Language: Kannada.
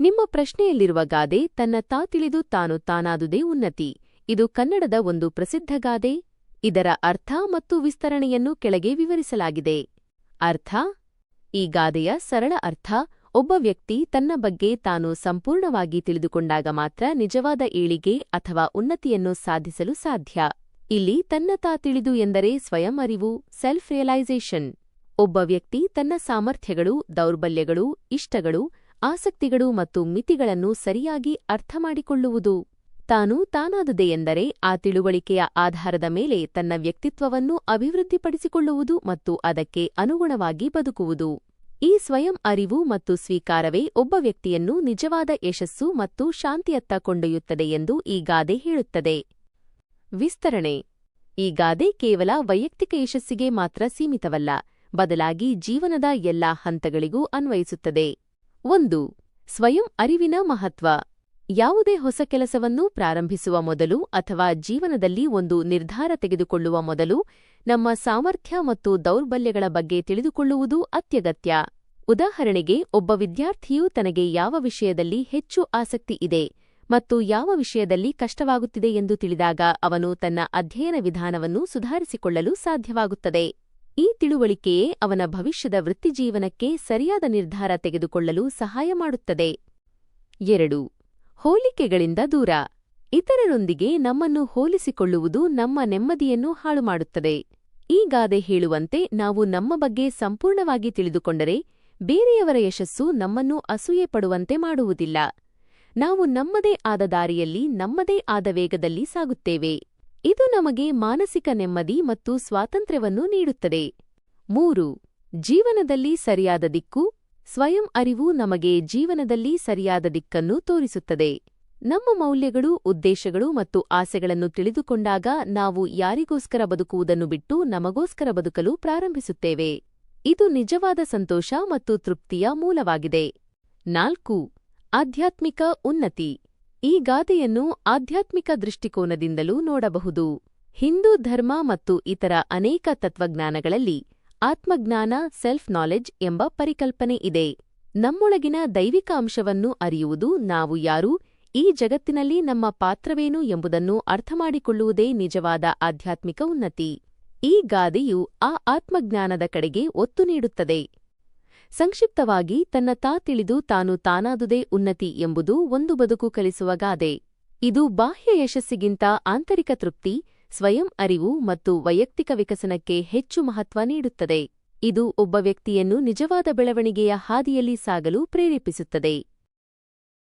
ನಿಮ್ಮ ಪ್ರಶ್ನೆಯಲ್ಲಿರುವ ಗಾದೆ ತನ್ನ ತಾ ತಿಳಿದು ತಾನು ತಾನಾದುದೇ ಉನ್ನತಿ. ಇದು ಕನ್ನಡದ ಒಂದು ಪ್ರಸಿದ್ಧ ಗಾದೆ. ಇದರ ಅರ್ಥ ಮತ್ತು ವಿಸ್ತರಣೆಯನ್ನು ಕೆಳಗೆ ವಿವರಿಸಲಾಗಿದೆ. ಅರ್ಥ? ಈ ಗಾದೆಯ ಸರಳ ಅರ್ಥ, ಒಬ್ಬ ವ್ಯಕ್ತಿ ತನ್ನ ಬಗ್ಗೆ ತಾನು ಸಂಪೂರ್ಣವಾಗಿ ತಿಳಿದುಕೊಂಡಾಗ ಮಾತ್ರ ನಿಜವಾದ ಏಳಿಗೆ ಅಥವಾ ಉನ್ನತಿಯನ್ನು ಸಾಧಿಸಲು ಸಾಧ್ಯ. ಇಲ್ಲಿ ತನ್ನ ತಾ ತಿಳಿದು ಎಂದರೆ ಸ್ವಯಂ ಅರಿವು ಸೆಲ್ಫ್ ರಿಯಲೈಸೇಷನ್ ಒಬ್ಬ ವ್ಯಕ್ತಿ ತನ್ನ ಸಾಮರ್ಥ್ಯಗಳು, ದೌರ್ಬಲ್ಯಗಳು, ಇಷ್ಟಗಳು ಆಸಕ್ತಿಗಳು ಮತ್ತು ಮಿತಿಗಳನ್ನು ಸರಿಯಾಗಿ ಅರ್ಥಮಾಡಿಕೊಳ್ಳುವುದು. ತಾನು ತಾನಾದುದೆಯೆಂದರೆ ಆ ತಿಳುವಳಿಕೆಯ ಆಧಾರದ ಮೇಲೆ ತನ್ನ ವ್ಯಕ್ತಿತ್ವವನ್ನು ಅಭಿವೃದ್ಧಿಪಡಿಸಿಕೊಳ್ಳುವುದು ಮತ್ತು ಅದಕ್ಕೆ ಅನುಗುಣವಾಗಿ ಬದುಕುವುದು. ಈ ಸ್ವಯಂ ಅರಿವು ಮತ್ತು ಸ್ವೀಕಾರವೇ ಒಬ್ಬ ವ್ಯಕ್ತಿಯನ್ನು ನಿಜವಾದ ಯಶಸ್ಸು ಮತ್ತು ಶಾಂತಿಯತ್ತ ಕೊಂಡೊಯ್ಯುತ್ತದೆ ಎಂದು ಈ ಗಾದೆ ಹೇಳುತ್ತದೆ. ವಿಸ್ತರಣೆ. ಈ ಗಾದೆ ಕೇವಲ ವೈಯಕ್ತಿಕ ಯಶಸ್ಸಿಗೆ ಮಾತ್ರ ಸೀಮಿತವಲ್ಲ, ಬದಲಾಗಿ ಜೀವನದ ಎಲ್ಲಾ ಹಂತಗಳಿಗೂ ಅನ್ವಯಿಸುತ್ತದೆ. ಒಂದು, ಸ್ವಯಂ ಅರಿವಿನ ಮಹತ್ವ. ಯಾವುದೇ ಹೊಸ ಕೆಲಸವನ್ನು ಪ್ರಾರಂಭಿಸುವ ಮೊದಲು ಅಥವಾ ಜೀವನದಲ್ಲಿ ಒಂದು ನಿರ್ಧಾರ ತೆಗೆದುಕೊಳ್ಳುವ ಮೊದಲು ನಮ್ಮ ಸಾಮರ್ಥ್ಯ ಮತ್ತು ದೌರ್ಬಲ್ಯಗಳ ಬಗ್ಗೆ ತಿಳಿದುಕೊಳ್ಳುವುದು ಅತ್ಯಗತ್ಯ. ಉದಾಹರಣೆಗೆ, ಒಬ್ಬ ವಿದ್ಯಾರ್ಥಿಯು ತನಗೆ ಯಾವ ವಿಷಯದಲ್ಲಿ ಹೆಚ್ಚು ಆಸಕ್ತಿ ಇದೆ ಮತ್ತು ಯಾವ ವಿಷಯದಲ್ಲಿ ಕಷ್ಟವಾಗುತ್ತಿದೆ ಎಂದು ತಿಳಿದಾಗ ಅವನು ತನ್ನ ಅಧ್ಯಯನ ವಿಧಾನವನ್ನು ಸುಧಾರಿಸಿಕೊಳ್ಳಲು ಸಾಧ್ಯವಾಗುತ್ತದೆ. ಈ ತಿಳುವಳಿಕೆಯೇ ಅವನ ಭವಿಷ್ಯದ ವೃತ್ತಿಜೀವನಕ್ಕೆ ಸರಿಯಾದ ನಿರ್ಧಾರ ತೆಗೆದುಕೊಳ್ಳಲು ಸಹಾಯ ಮಾಡುತ್ತದೆ. ಎರಡು, ಹೋಲಿಕೆಗಳಿಂದ ದೂರ. ಇತರರೊಂದಿಗೆ ನಮ್ಮನ್ನು ಹೋಲಿಸಿಕೊಳ್ಳುವುದು ನಮ್ಮ ನೆಮ್ಮದಿಯನ್ನು ಹಾಳುಮಾಡುತ್ತದೆ. ಈ ಗಾದೆ ಹೇಳುವಂತೆ ನಾವು ನಮ್ಮ ಬಗ್ಗೆ ಸಂಪೂರ್ಣವಾಗಿ ತಿಳಿದುಕೊಂಡರೆ ಬೇರೆಯವರ ಯಶಸ್ಸು ನಮ್ಮನ್ನು ಅಸೂಯೆ ಪಡುವಂತೆ ಮಾಡುವುದಿಲ್ಲ. ನಾವು ನಮ್ಮದೇ ಆದ ದಾರಿಯಲ್ಲಿ ನಮ್ಮದೇ ಆದ ವೇಗದಲ್ಲಿ ಸಾಗುತ್ತೇವೆ. ಇದು ನಮಗೆ ಮಾನಸಿಕ ನೆಮ್ಮದಿ ಮತ್ತು ಸ್ವಾತಂತ್ರ್ಯವನ್ನು ನೀಡುತ್ತದೆ. ಮೂರು, ಜೀವನದಲ್ಲಿ ಸರಿಯಾದ ದಿಕ್ಕು, ಸ್ವಯಂ ಅರಿವು ನಮಗೆ ಜೀವನದಲ್ಲಿ ಸರಿಯಾದ ದಿಕ್ಕನ್ನು ತೋರಿಸುತ್ತದೆ. ನಮ್ಮ ಮೌಲ್ಯಗಳು, ಉದ್ದೇಶಗಳು ಮತ್ತು ಆಸೆಗಳನ್ನು ತಿಳಿದುಕೊಂಡಾಗ ನಾವು ಯಾರಿಗೋಸ್ಕರ ಬದುಕುವುದನ್ನು ಬಿಟ್ಟು ನಮಗೋಸ್ಕರ ಬದುಕಲು ಪ್ರಾರಂಭಿಸುತ್ತೇವೆ. ಇದು ನಿಜವಾದ ಸಂತೋಷ ಮತ್ತು ತೃಪ್ತಿಯ ಮೂಲವಾಗಿದೆ. ನಾಲ್ಕು, ಆಧ್ಯಾತ್ಮಿಕ ಉನ್ನತಿ. ಈ ಗಾದೆಯನ್ನು ಆಧ್ಯಾತ್ಮಿಕ ದೃಷ್ಟಿಕೋನದಿಂದಲೂ ನೋಡಬಹುದು. ಹಿಂದೂ ಧರ್ಮ ಮತ್ತು ಇತರ ಅನೇಕ ತತ್ವಜ್ಞಾನಗಳಲ್ಲಿ ಆತ್ಮಜ್ಞಾನ ಸೆಲ್ಫ್ ನಾಲೆಡ್ಜ್ ಎಂಬ ಪರಿಕಲ್ಪನೆ ಇದೆ. ನಮ್ಮೊಳಗಿನ ದೈವಿಕ ಅಂಶವನ್ನು ಅರಿಯುವುದು ನಾವು ಯಾರು, ಈ ಜಗತ್ತಿನಲ್ಲಿ ನಮ್ಮ ಪಾತ್ರವೇನು ಎಂಬುದನ್ನು ಅರ್ಥಮಾಡಿಕೊಳ್ಳುವುದೇ ನಿಜವಾದ ಆಧ್ಯಾತ್ಮಿಕ ಉನ್ನತಿ. ಈ ಗಾದೆಯು ಆ ಆತ್ಮಜ್ಞಾನದ ಕಡೆಗೆ ಒತ್ತು ನೀಡುತ್ತದೆ. ಸಂಕ್ಷಿಪ್ತವಾಗಿ, ತನ್ನ ತಾ ತಿಳಿದು ತಾನು ತಾನಾದುದೇ ಉನ್ನತಿ ಎಂಬುದು ಒಂದು ಬದುಕು ಕಲಿಸುವ ಗಾದೆ. ಇದು ಬಾಹ್ಯ ಯಶಸ್ಸಿಗಿಂತ ಆಂತರಿಕ ತೃಪ್ತಿ, ಸ್ವಯಂ ಅರಿವು ಮತ್ತು ವೈಯಕ್ತಿಕ ವಿಕಸನಕ್ಕೆ ಹೆಚ್ಚು ಮಹತ್ವ ನೀಡುತ್ತದೆ. ಇದು ಒಬ್ಬ ವ್ಯಕ್ತಿಯನ್ನು ನಿಜವಾದ ಬೆಳವಣಿಗೆಯ ಹಾದಿಯಲ್ಲಿ ಸಾಗಲು ಪ್ರೇರೇಪಿಸುತ್ತದೆ.